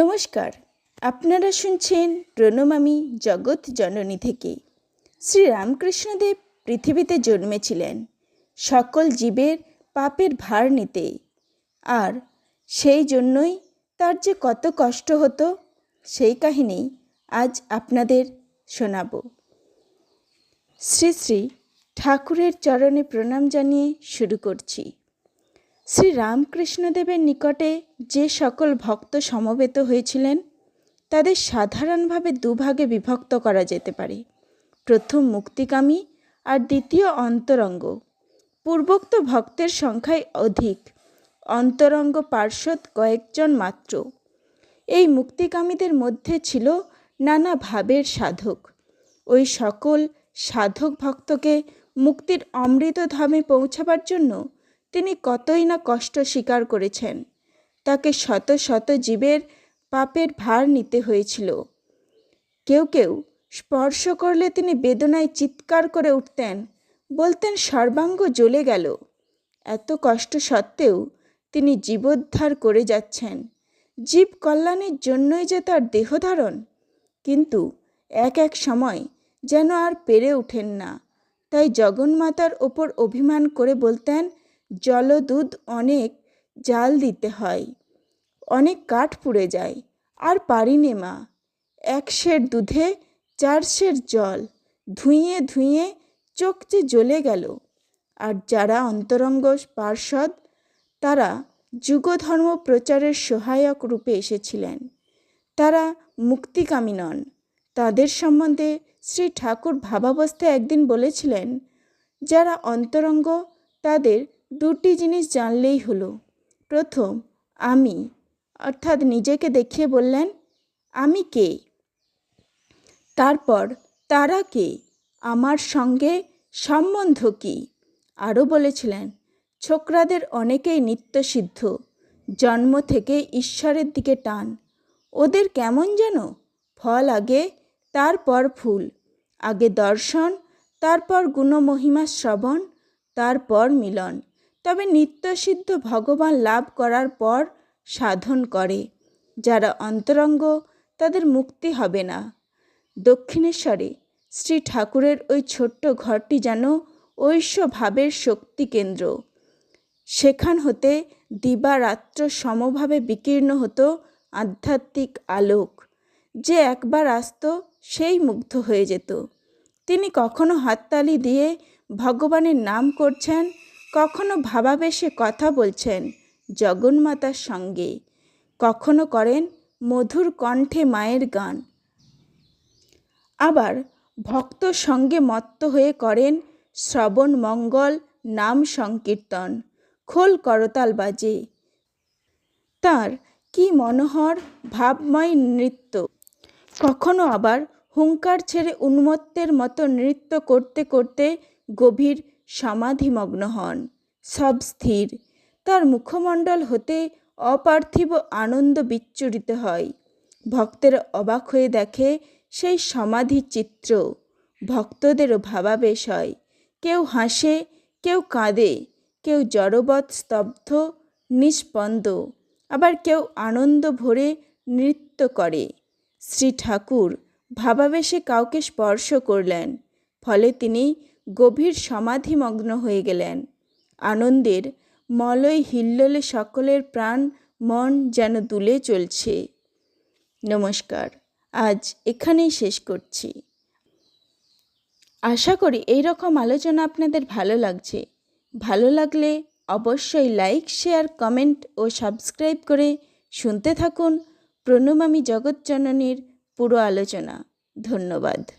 নমস্কার, আপনারা শুনছেন প্রণমামী জগৎ জননী থেকে শ্রী রামকৃষ্ণদেব পৃথিবীতে জন্মেছিলেন, সকল জীবের পাপের ভার নিতে আর সেই জন্যই তার যে কত কষ্ট হতো, সেই কাহিনী আজ আপনাদের শোনাব। শ্রী শ্রী ঠাকুরের চরণে প্রণাম জানিয়ে শুরু করছি। শ্রী রামকৃষ্ণদেবের নিকটে যে সকল ভক্ত সমবেত হয়েছিলেন, তাদের সাধারণভাবে দুভাগে বিভক্ত করা যেতে পারে। প্রথম মুক্তিকামী আর দ্বিতীয় অন্তরঙ্গ। পূর্বোক্ত ভক্তের সংখ্যায় অধিক। অন্তরঙ্গ পার্শ্বদ কয়েকজন মাত্র। এই মুক্তিকামীদের মধ্যে ছিল নানা ভাবের সাধক। ওই সকল সাধক ভক্তকে মুক্তির অমৃত ধামে পৌঁছাবার জন্য তিনি কতই না কষ্ট স্বীকার করেছেন। তাকে শত শত জীবের পাপের ভার নিতে হয়েছিল। কেউ কেউ স্পর্শ করলে তিনি বেদনায় চিৎকার করে উঠতেন, বলতেন সর্বাঙ্গ জ্বলে গেল। এত কষ্ট সত্ত্বেও তিনি জীবোদ্ধার করে যাচ্ছেন। জীব কল্যাণের জন্যই যে তার দেহধারণ কিন্তু এক এক সময় যেন আর পেরে ওঠেন না। তাই জগন্মাতার ওপর অভিমান করে বলতেন জলদুধ অনেক জাল দিতে হয়। অনেক কাঠ পুড়ে যায়। আর পারি নে মা, এক সের দুধে চার সের জল। ধুইয়ে ধুইয়ে চোখ জ্বলে গেল। আর যারা অন্তরঙ্গ পার্ষদ তারা যুগধর্ম প্রচারের সহায়ক রূপে এসেছিলেন। তারা মুক্তিকামী নন। তাদের সম্বন্ধে শ্রী ঠাকুর ভাবাবস্থায় একদিন বলেছিলেন, যারা অন্তরঙ্গ, তাদের দুটি জিনিস জানলেই হলো। প্রথম, আমি, অর্থাৎ নিজেকে দেখিয়ে বললেন, আমি কে? তারপর, তারা কে? আমার সঙ্গে সম্বন্ধ কী? আরও বলেছিলেন, ছোকরাদের অনেকেই নিত্যসিদ্ধ, জন্ম থেকে ঈশ্বরের দিকে টান। ওদের কেমন যেন? ফল আগে, তারপর ফুল। আগে দর্শন, তারপর গুণমহিমা শ্রবণ, তারপর মিলন। তবে নিত্যসিদ্ধ ভগবান লাভ করার পর সাধন করে। যারা অন্তরঙ্গ, তাদের মুক্তি হবে না। দক্ষিণেশ্বরে শ্রী ঠাকুরের ওই ছোট্ট ঘরটি যেন ঐশ্য ভাবের শক্তি কেন্দ্র। সেখান হতে দিবারাত্র সমভাবে বিকীর্ণ হতো আধ্যাত্মিক আলোক। যে একবার আসতো, সেই মুগ্ধ হয়ে যেত। তিনি কখনো হাততালি দিয়ে ভগবানের নাম করছেন কখনো ভাবাবেশে কথা বলছেন জগন্মাতার সঙ্গে। কখনো করেন মধুর কণ্ঠে মায়ের গান। আবার ভক্ত সঙ্গে মত্ত হয়ে করেন শ্রবণ মঙ্গল নাম সংকীর্তন, খোল করতাল বাজে। তার কি মনোহর, ভাবময় নৃত্য। কখনো আবার হুঙ্কার ছেড়ে উন্মত্তের মতো নৃত্য করতে করতে গভীর সমাধিমগ্ন হন। সব স্থির। তার মুখমণ্ডল হতে অপার্থিব আনন্দ বিচ্ছুরিত হয়। ভক্তের অবাক হয়ে দেখে সেই সমাধি চিত্র ভক্তদেরও ভাবাবেশ হয়। কেউ হাসে, কেউ কাঁদে, কেউ জড়বৎ স্তব্ধ, নিষ্পন্দ। আবার কেউ আনন্দ ভরে নৃত্য করে। শ্রী ঠাকুর ভাবাবেশে কাউকে স্পর্শ করলেন। ফলে তিনি গভীর সমাধিমগ্ন হয়ে গেলেন। আনন্দের মলয় হিল্লোলে সকলের প্রাণ মন যেন দুলে চলছে। নমস্কার, আজ এখানেই শেষ করছি। আশা করি এই রকম আলোচনা আপনাদের ভালো লাগছে। ভালো লাগলে অবশ্যই লাইক, শেয়ার, কমেন্ট ও সাবস্ক্রাইব করে শুনতে থাকুন প্রণমামী জগৎজননীর পুরো আলোচনা। ধন্যবাদ।